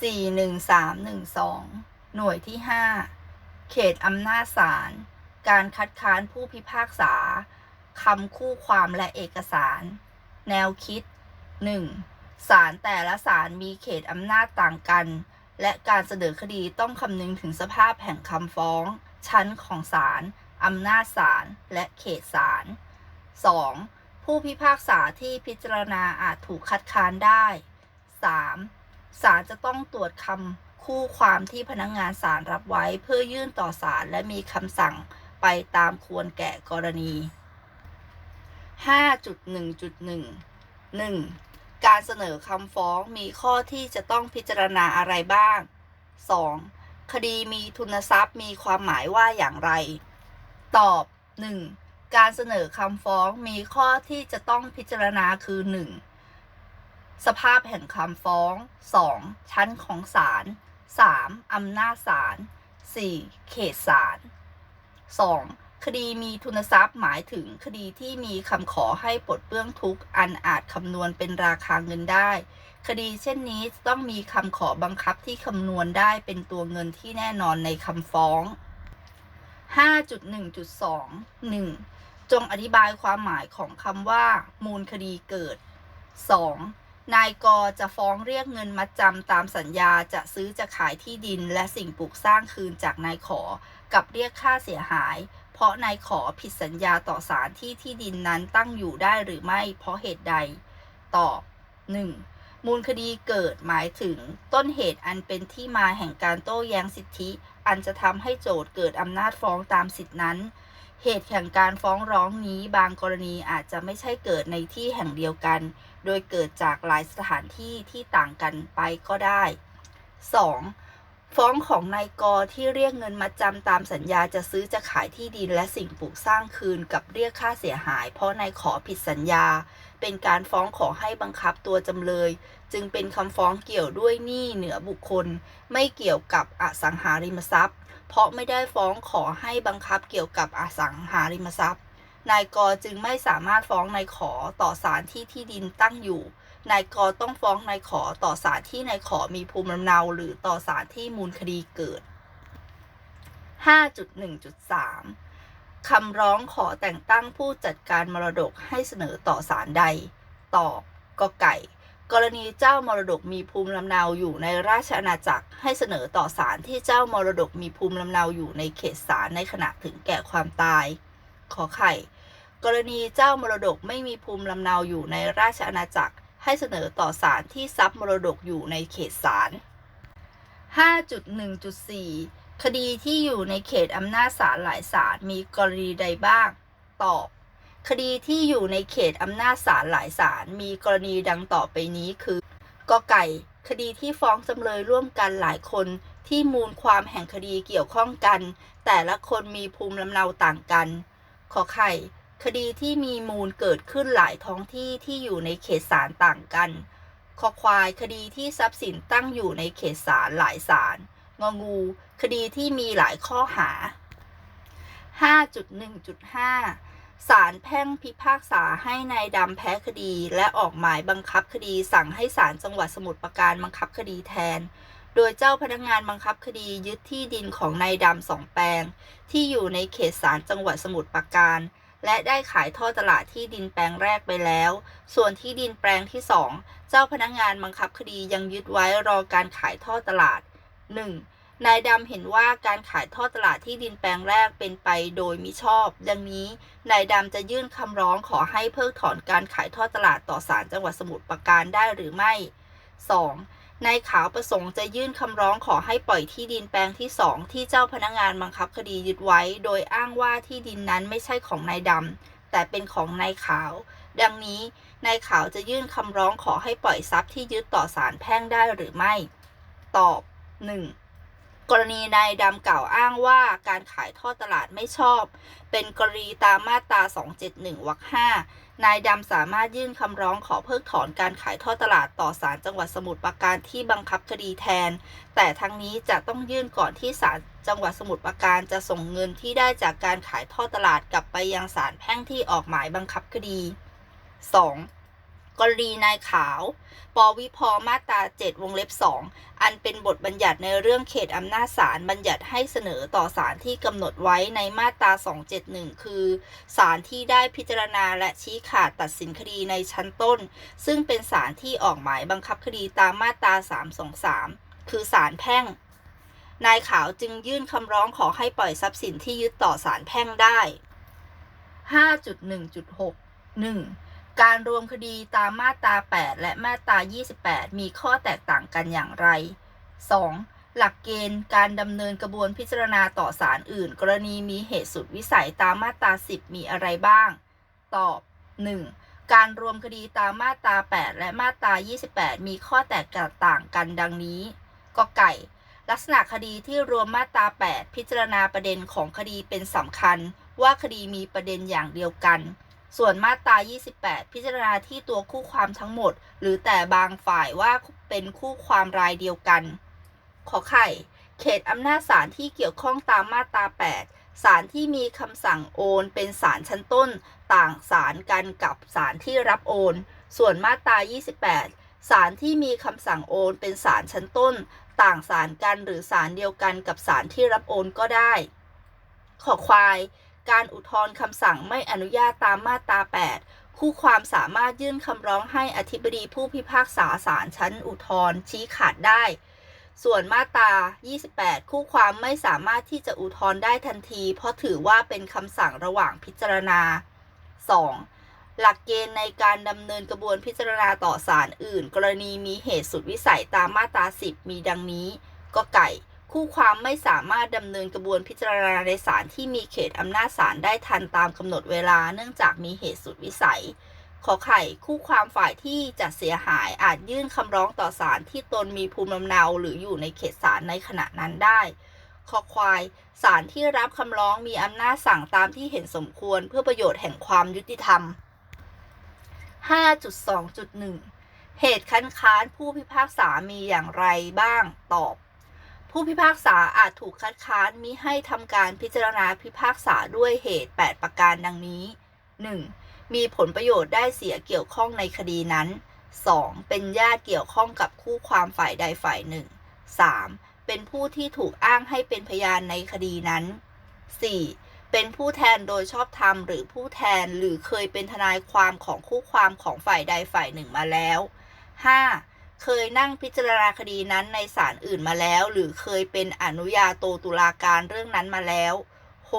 41312หนึ่งสองหน่วยที่5เขตอำนาจศาลการคัดค้านผู้พิพากษาคำคู่ความและเอกสาร แนวคิด 1. ศาลแต่ละศาลมีเขตอำนาจต่างกัน และการเสนอคดีต้องคำนึงถึงสภาพแห่งคำฟ้อง ชั้นของศาลอำนาจศาลและเขตศาล 2. ผู้พิพากษาที่พิจารณาอาจถูกคัดค้านได้ 3. ศาลจะต้องตรวจคำคู่ความที่พนักงงานศาลรับไว้เพื่อยื่นต่อศาลและมีคำสั่งไปตามควรแก่กรณี 5.1.1 1. การเสนอคำฟ้องมีข้อที่จะต้องพิจารณาอะไรบ้าง 2. คดีมีทุนทรัพย์มีความหมายว่าอย่างไร ตอบ 1. การเสนอคำฟ้องมีข้อที่จะต้องพิจารณาคือ 1. สภาพแห่งคำฟ้อง 2. ชั้นของศาล 3. อำนาจศาล 4. เขตศาล 2. คดีมีทุนทรัพย์หมายถึงคดีที่มีคำขอให้ปลดเปลื้องทุกอันอาจคำนวณเป็นราคาเงินได้ คดีเช่นนี้ต้องมีคำขอบังคับที่คำนวณได้เป็นตัวเงินที่แน่นอนในคำฟ้อง 5.1.2 1. จงอธิบายความหมายของคำว่า มูลคดีเกิด 2. นายกจะฟ้องเรียกเงินมัดจำตามสัญญาจะซื้อจะขายที่ดินและสิ่งปลูกสร้างคืนจากนายขอ กับเรียกค่าเสียหาย เพราะนายขอผิดสัญญาต่อศาลที่ที่ดินนั้นตั้งอยู่ได้หรือไม่เพราะเหตุใด ตอบ 1. มูลคดีเกิดหมายถึงต้นเหตุอันเป็นที่มาแห่งการโต้แย้งสิทธิ อันจะทำให้โจทก์เกิดอำนาจฟ้องตามสิทธินั้น เหตุแห่งการฟ้องร้องนี้บางกรณีอาจจะไม่ใช่เกิดในที่แห่งเดียวกัน โดยเกิดจากหลายสถานที่ที่ต่างกันไปก็ได้ 2. ฟ้องของนายกที่เรียกเงินมาจำตามสัญญาจะซื้อจะขายที่ดินและสิ่งปลูกสร้างคืนกับเรียกค่าเสียหาย เพราะนายขอผิดสัญญา เป็นการฟ้องขอให้บังคับตัวจำเลย จึงเป็นคำฟ้องเกี่ยวด้วยหนี้เหนือบุคคล ไม่เกี่ยวกับอสังหาริมทรัพย์ เพราะไม่ได้ฟ้องขอให้บังคับเกี่ยวกับอสังหาริมทรัพย์ นายกจึงไม่สามารถฟ้องนายขอต่อศาลที่ที่ดินตั้งอยู่ นายกต้องฟ้องนายขอต่อศาลที่นายขอมีภูมิลำเนาหรือต่อศาลที่มูลคดีเกิด 5.1.3คำร้องขอแต่งตั้งผู้จัดการมรดกให้เสนอต่อศาลใด ตอบกไก่ กรณีเจ้ามรดกมีภูมิลำเนาอยู่ในราชอาณาจักร ให้เสนอต่อศาลที่เจ้ามรดกมีภูมิลำเนาอยู่ในเขตศาลในขณะถึงแก่ความตาย ขอไข่ กรณีเจ้ามรดกไม่มีภูมิลำเนาอยู่ในราชอาณาจักร ให้เสนอต่อศาลที่ทรัพย์มรดกอยู่ในเขตศาล5.1.4 คดีที่อยู่ในเขตอำนาจศาลหลายศาลมีกรณีใดบ้าง ตอบ คดีที่อยู่ในเขตอำนาจศาลหลายศาลมีกรณีดังต่อไปนี้คือกไก่ คดีที่ฟ้องจำเลยร่วมกันหลายคนที่มูลความแห่งคดีเกี่ยวข้องกัน แต่ละคนมีภูมิลำเนาต่างกัน ขอไข่ คดีที่มีมูลเกิดขึ้นหลายท้องที่ที่อยู่ในเขตศาลต่างกันคอควายคดีที่ทรัพย์สินตั้งอยู่ในเขตศาลหลายศาลงองู คดีที่มีหลายข้อหา 5.1.5 ศาลแพ่งพิพากษาให้นายดำแพ้คดี และออกหมายบังคับคดีสั่งให้ศาลจังหวัดสมุทรปราการบังคับคดีแทน โดยเจ้าพนักงานบังคับคดียึดที่ดินของนายดำสองแปลง ที่อยู่ในเขตศาลจังหวัดสมุทรปราการ และได้ขายท่อตลาดที่ดินแปลงแรกไปแล้ว ส่วนที่ดินแปลงที่สองเจ้าพนักงานบังคับคดียังยึดไว้รอการขายท่อตลาด 1. นายดำเห็นว่าการขายท่อตลาดที่ดินแปลงแรกเป็นไปโดยมิชอบ ดังนี้ นายดำจะยื่นคำร้องขอให้เพิกถอนการขายท่อตลาดต่อศาลจังหวัดสมุทรปราการได้หรือไม่ 2. นายขาวประสงค์จะยื่นคำร้องขอให้ปล่อยที่ดินแปลงที่สองที่เจ้าพนักงานบังคับคดียึดไว้ โดยอ้างว่าที่ดินนั้นไม่ใช่ของนายดำแต่เป็นของนายขาว ดังนี้ นายขาวจะยื่นคำร้องขอให้ปล่อยทรัพย์ที่ยึดต่อศาลแพ่งได้หรือไม่ ตอบ 1. กรณีนายดำกล่าวอ้างว่าการขายท่อตลาดไม่ชอบ เป็นกรณีตามมาตรา 271 วรรค 5 นายดำสามารถยื่นคำร้องขอเพิกถอนการขายท่อตลาดต่อศาลจังหวัดสมุทรปราการที่บังคับคดีแทน แต่ทั้งนี้จะต้องยื่นก่อนที่ศาลจังหวัดสมุทรปราการจะส่งเงินที่ได้จากการขายท่อตลาดกลับไปยังศาลแพ่งที่ออกหมายบังคับคดี 2. กรณีนายขาว ปวิพมาตรา 7 วงเล็บ 2 อันเป็นบทบัญญัติในเรื่องเขตอำนาจศาลบัญญัติให้เสนอต่อศาลที่กำหนดไว้ในมาตรา 271 คือศาลที่ได้พิจารณาและชี้ขาดตัดสินคดีในชั้นต้น ซึ่งเป็นศาลที่ออกหมายบังคับคดีตามมาตรา 323 คือศาลแพ่ง นายขาวจึงยื่นคำร้องขอให้ปล่อยทรัพย์สินที่ยึดต่อศาลแพ่งได้ 5.1.6 1. การรวมคดีตามมาตรา 8 และมาตรา 28 มีข้อแตกต่างกันอย่างไร 2. หลักเกณฑ์การดำเนินกระบวนพิจารณาต่อศาลอื่น กรณีมีเหตุสุดวิสัยตามมาตรา 10 มีอะไรบ้าง ตอบ 1. การรวมคดีตามมาตรา 8 และมาตรา 28 มีข้อแตกต่างกันดังนี้กไก่ ลักษณะคดีที่รวมมาตรา 8 พิจารณาประเด็นของคดีเป็นสำคัญ ว่าคดีมีประเด็นอย่างเดียวกัน ส่วนมาตรา 28 พิจารณาที่ตัวคู่ความทั้งหมด หรือแต่บางฝ่ายว่าเป็นคู่ความรายเดียวกัน ขอไข่ เขตอำนาจศาลที่เกี่ยวข้องตามมาตรา 8 ศาลที่มีคำสั่งโอน เป็นศาลชั้นต้น ต่างศาลกันกับศาลที่รับโอน ส่วนมาตรา 28 ศาลที่มีคำสั่งโอน เป็นศาลชั้นต้น ต่างศาลกันหรือศาลเดียวกันกับศาลที่รับโอนก็ได้ ขอควาย การอุทธรณ์คำสั่งไม่อนุญาตตามมาตรา 8 คู่ความสามารถยื่นคำร้องให้อธิบดีผู้พิพากษาศาลชั้นอุทธรณ์ชี้ขาดได้ ส่วนมาตรา 28 คู่ความไม่สามารถที่จะอุทธรณ์ได้ทันที เพราะถือว่าเป็นคำสั่งระหว่างพิจารณา 2. หลักเกณฑ์ในการดำเนินกระบวนพิจารณาต่อศาลอื่น กรณีมีเหตุสุดวิสัยตามมาตรา 10 มีดังนี้ ก็ไก่ คู่ความไม่สามารถดำเนินกระบวนพิจารณาในศาลที่มีเขตอำนาจศาลได้ทันตามกำหนดเวลาเนื่องจากมีเหตุสุดวิสัย ขอไข่คู่ความฝ่ายที่จะเสียหายอาจยื่นคำร้องต่อศาลที่ตนมีภูมิลำเนาหรืออยู่ในเขตศาลในขณะนั้นได้คอควายศาลที่รับคำร้องมีอำนาจสั่งตามที่เห็นสมควรเพื่อประโยชน์แห่งความยุติธรรม 5.2.1 เหตุคัดค้านผู้พิพากษามีอย่างไรบ้างตอบ ผู้พิพากษาอาจถูกคัดค้านมิให้ทำการพิจารณาพิพากษาด้วยเหตุ 8 ประการดังนี้ 1. มีผลประโยชน์ได้เสียเกี่ยวข้องในคดีนั้น 2. เป็นญาติเกี่ยวข้องกับคู่ความฝ่ายใดฝ่ายหนึ่ง 3. เป็นผู้ที่ถูกอ้างให้เป็นพยานในคดีนั้น 4. เป็นผู้แทนโดยชอบธรรมหรือผู้แทนหรือเคยเป็นทนายความของคู่ความของฝ่ายใดฝ่ายหนึ่งมาแล้ว 5. เคยนั่งพิจารณาคดีนั้นในศาลอื่นมาแล้ว หรือเคยเป็นอนุญาโตตุลาการเรื่องนั้นมาแล้ว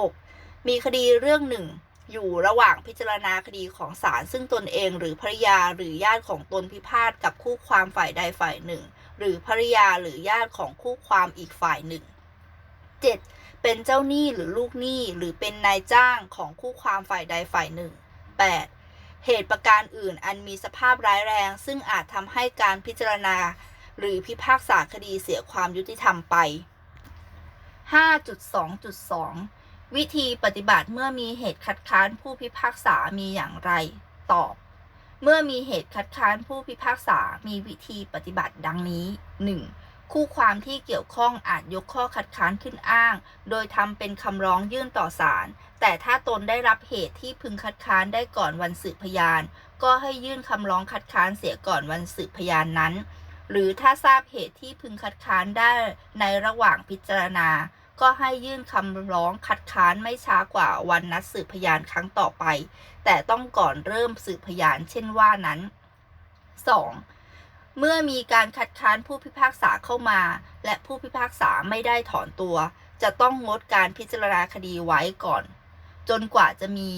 6. มีคดีเรื่องหนึ่งอยู่ระหว่างพิจารณาคดีของศาลซึ่งตนเองหรือภรรยาหรือญาติของตนพิพาทกับคู่ความฝ่ายใดฝ่ายหนึ่ง หรือภรรยาหรือญาติของคู่ความอีกฝ่ายหนึ่ง 7. เป็นเจ้าหนี้หรือลูกหนี้หรือเป็นนายจ้างของคู่ความฝ่ายใดฝ่ายหนึ่ง 8. เหตุประการอื่นอันมีสภาพร้ายแรง ซึ่งอาจทำให้การพิจารณา หรือพิพากษาคดีเสียความยุติธรรมไป 5.2.2 วิธีปฏิบัติเมื่อมีเหตุคัดค้านผู้พิพากษามีอย่างไร ตอบ เมื่อมีเหตุคัดค้านผู้พิพากษามีวิธีปฏิบัติดังนี้ 1. คู่ความที่เกี่ยวข้องอาจยกข้อคัดค้านขึ้นอ้าง โดยทำเป็นคำร้องยื่นต่อศาล แต่ถ้าตนได้รับเหตุที่พึงคัดค้านได้ก่อนวันสืบพยาน ก็ให้ยื่นคำร้องคัดค้านเสียก่อนวันสืบพยานนั้น หรือถ้าทราบเหตุที่พึงคัดค้านได้ในระหว่างพิจารณา ก็ให้ยื่นคำร้องคัดค้านไม่ช้ากว่าวันนัดสืบพยานครั้งต่อไป แต่ต้องก่อนเริ่มสืบพยานเช่นว่านั้น 2. เมื่อมีการคัดค้านผู้พิพากษาเข้ามา และผู้พิพากษาไม่ได้ถอนตัว จะต้องงดการพิจารณาคดีไว้ก่อน จนกว่าจะมี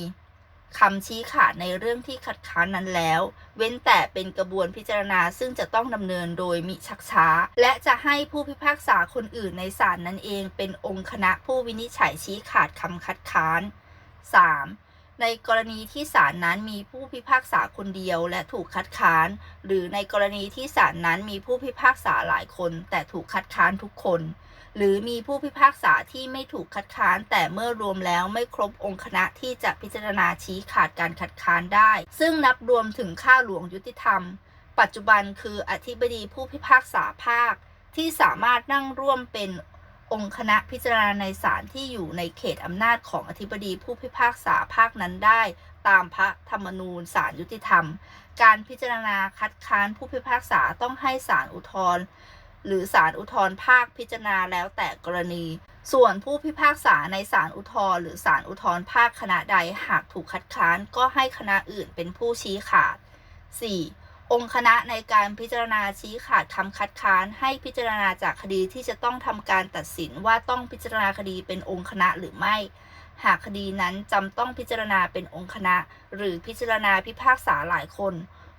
คำชี้ขาดในเรื่องที่คัดค้านนั้นแล้ว เว้นแต่เป็นกระบวนพิจารณาซึ่งจะต้องดำเนินโดยมิชักช้า และจะให้ผู้พิพากษาคนอื่นในศาลนั้นเองเป็นองค์คณะผู้วินิจฉัยชี้ขาดคำคัดค้าน 3. ในกรณีที่ศาลนั้นมีผู้พิพากษาคนเดียวและถูกคัดค้าน หรือในกรณีที่ศาลนั้นมีผู้พิพากษาหลายคน แต่ถูกคัดค้านทุกคน หรือมีผู้พิพากษาที่ไม่ถูกคัดค้าน แต่เมื่อรวมแล้วไม่ครบองค์คณะที่จะพิจารณาชี้ขาดการคัดค้านได้ ซึ่งนับรวมถึงข้าหลวงยุติธรรม ปัจจุบันคืออธิบดีผู้พิพากษาภาค ที่สามารถนั่งร่วมเป็นองค์คณะพิจารณาในศาลที่อยู่ในเขตอำนาจของอธิบดีผู้พิพากษาภาคนั้นได้ ตามพระธรรมนูญศาลยุติธรรม การพิจารณาคัดค้านผู้พิพากษาต้องให้ศาลอุทธรณ์ หรือศาลอุทธรภาคพิจารณาแล้วแต่กรณี ส่วนผู้พิพากษาในศาลอุทธรหรือศาลอุทธรภาคคณะใดหากถูกคัดค้านก็ให้คณะอื่นเป็นผู้ชี้ขาด 4. องค์คณะในการพิจารณาชี้ขาดคำคัดค้านให้พิจารณาจากคดีที่จะต้องทำการตัดสินว่าต้องพิจารณาคดีเป็นองค์คณะหรือไม่ หากคดีนั้นจำต้องพิจารณาเป็นองค์คณะ หรือพิจารณาพิพากษาหลายคน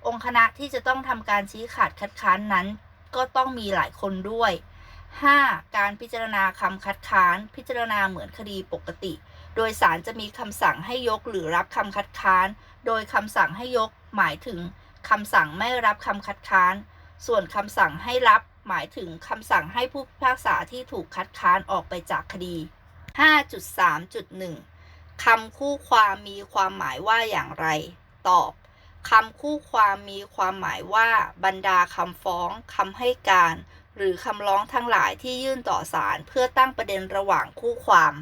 องค์คณะที่จะต้องทำการชี้ขาดคัดค้านนั้น ก็ต้องมีหลายคนด้วย 5. การพิจารณาคำคัดค้าน พิจารณาเหมือนคดีปกติ โดยศาลจะมีคำสั่งให้ยกหรือรับคำคัดค้าน โดยคำสั่งให้ยกหมายถึงคำสั่งไม่รับคำคัดค้าน ส่วนคำสั่งให้รับหมายถึงคำสั่งให้ผู้พิพากษาที่ถูกคัดค้านออกไปจากคดี 5.3.1 คำคู่ความมีความหมายว่าอย่างไร ตอบ คำคู่ความมีความหมายว่าบรรดาคำฟ้องคำให้การ หรือคำร้องทั้งหลายที่ยื่นต่อศาลเพื่อตั้งประเด็นระหว่างคู่ความ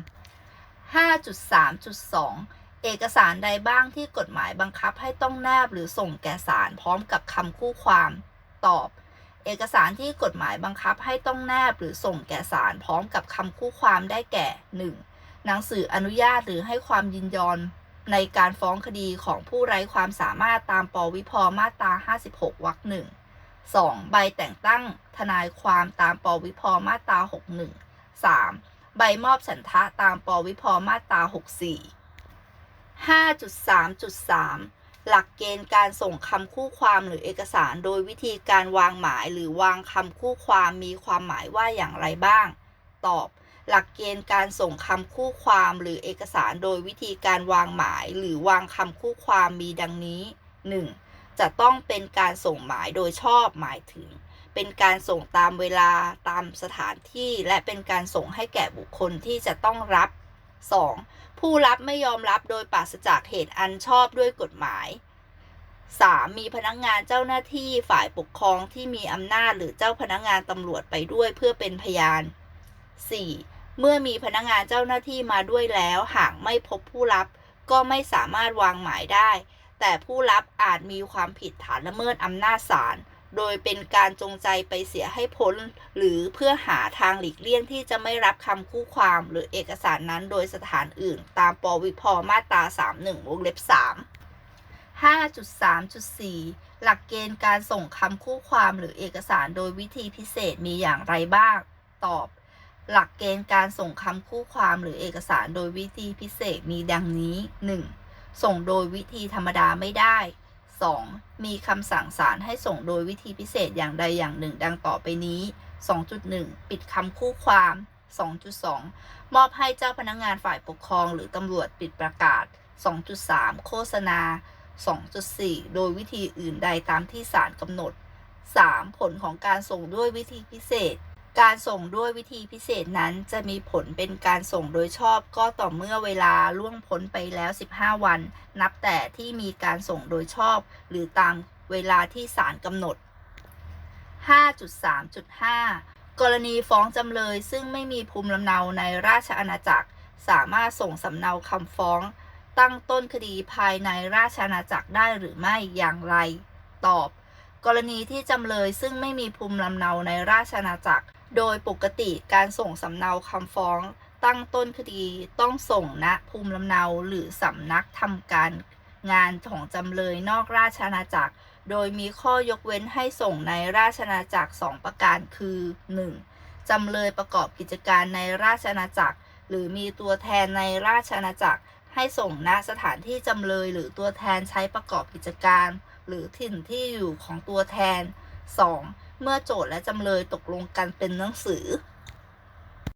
5.3.2 เอกสารใดบ้างที่กฎหมายบังคับให้ต้องแนบหรือส่งแก่ศาลพร้อมกับคำคู่ความ ตอบ เอกสารที่กฎหมายบังคับให้ต้องแนบหรือส่งแก่ศาลพร้อมกับคำคู่ความได้แก่ 1. หนังสืออนุญาตหรือให้ความยินยอม ในการฟ้องคดีของผู้ไร้ความสามารถตามปวิพมาตรา 56 วรรคหนึ่ง 2. ใบแต่งตั้งทนายความตามปวิพมาตรา 61 3. ใบมอบฉันทะตามปวิพมาตรา 64 5.3.3 หลักเกณฑ์การส่งคำคู่ความหรือเอกสารโดยวิธีการวางหมายหรือวางคำคู่ความมีความหมายว่าอย่างไรบ้าง ตอบ หลักเกณฑ์การส่งคำคู่ความหรือเอกสารโดยวิธีการวางหมายหรือวางคำคู่ความมีดังนี้ 1. จะต้องเป็นการส่งหมายโดยชอบหมายถึง เป็นการส่งตามเวลาตามสถานที่ และเป็นการส่งให้แก่บุคคลที่จะต้องรับ 2. ผู้รับไม่ยอมรับโดยปราศจากเหตุอันชอบด้วยกฎหมาย 3. มีพนักงานเจ้าหน้าที่ฝ่ายปกครองที่มีอำนาจหรือเจ้าพนักงานตำรวจไปด้วยเพื่อเป็นพยาน 4. เมื่อมีพนักงานเจ้าหน้าที่มาด้วยแล้ว หากไม่พบผู้รับ ก็ไม่สามารถวางหมายได้ แต่ผู้รับอาจมีความผิดฐานละเมิดอำนาจศาลโดยเป็นการจงใจไปเสียให้พ้น หรือเพื่อหาทางหลีกเลี่ยงที่จะไม่รับคำคู่ความหรือเอกสารนั้นโดยสถานอื่น ตามปวิพมาตรา 31 วงเล็บ 3 5.3.4 หลักเกณฑ์การส่งคำคู่ความหรือเอกสารโดยวิธีพิเศษมีอย่างไรบ้าง ตอบ หลักเกณฑ์การส่งคำคู่ความหรือเอกสารโดยวิธีพิเศษมีดังนี้ 1. ส่งโดยวิธีธรรมดาไม่ได้ 2. มีคำสั่งศาลให้ส่งโดยวิธีพิเศษอย่างใดอย่างหนึ่ง ดังต่อไปนี้ 2.1 ปิดคำคู่ความ 2.2 มอบให้เจ้าพนักงงานฝ่ายปกครองหรือตำรวจปิดประกาศ 2.3 โฆษณา 2.4 โดยวิธีอื่นใดตามที่ศาลกำหนด 3. ผลของการส่งด้วยวิธีพิเศษ การส่งด้วยวิธีพิเศษนั้นจะมีผลเป็นการส่งโดยชอบก็ต่อเมื่อเวลาล่วงพ้นไปแล้ว 15 วัน นับแต่ที่มีการส่งโดยชอบ หรือตามเวลาที่ศาลกำหนด 5.3.5 กรณีฟ้องจำเลยซึ่งไม่มีภูมิลำเนาในราชอาณาจักร สามารถส่งสำเนาคำฟ้อง ตั้งต้นคดีภายในราชอาณาจักรได้หรือไม่อย่างไร ตอบกรณีที่จำเลยซึ่งไม่มีภูมิลำเนาในราชอาณาจักร โดยปกติการส่งสำเนาคำฟ้องตั้งต้นคดีต้องส่งณภูมิลำเนาหรือสำนักทำการงานของจำเลยนอกราชอาณาจักร โดยมีข้อยกเว้นให้ส่งในราชอาณาจักร 2 ประการคือ 1. จำเลยประกอบกิจการในราชอาณาจักร หรือมีตัวแทนในราชอาณาจักร ให้ส่งณสถานที่จำเลยหรือตัวแทนใช้ประกอบกิจการ หรือถิ่นที่อยู่ของตัวแทน 2. เมื่อโจทย์และจำเลยตกลงกันเป็นหนังสือ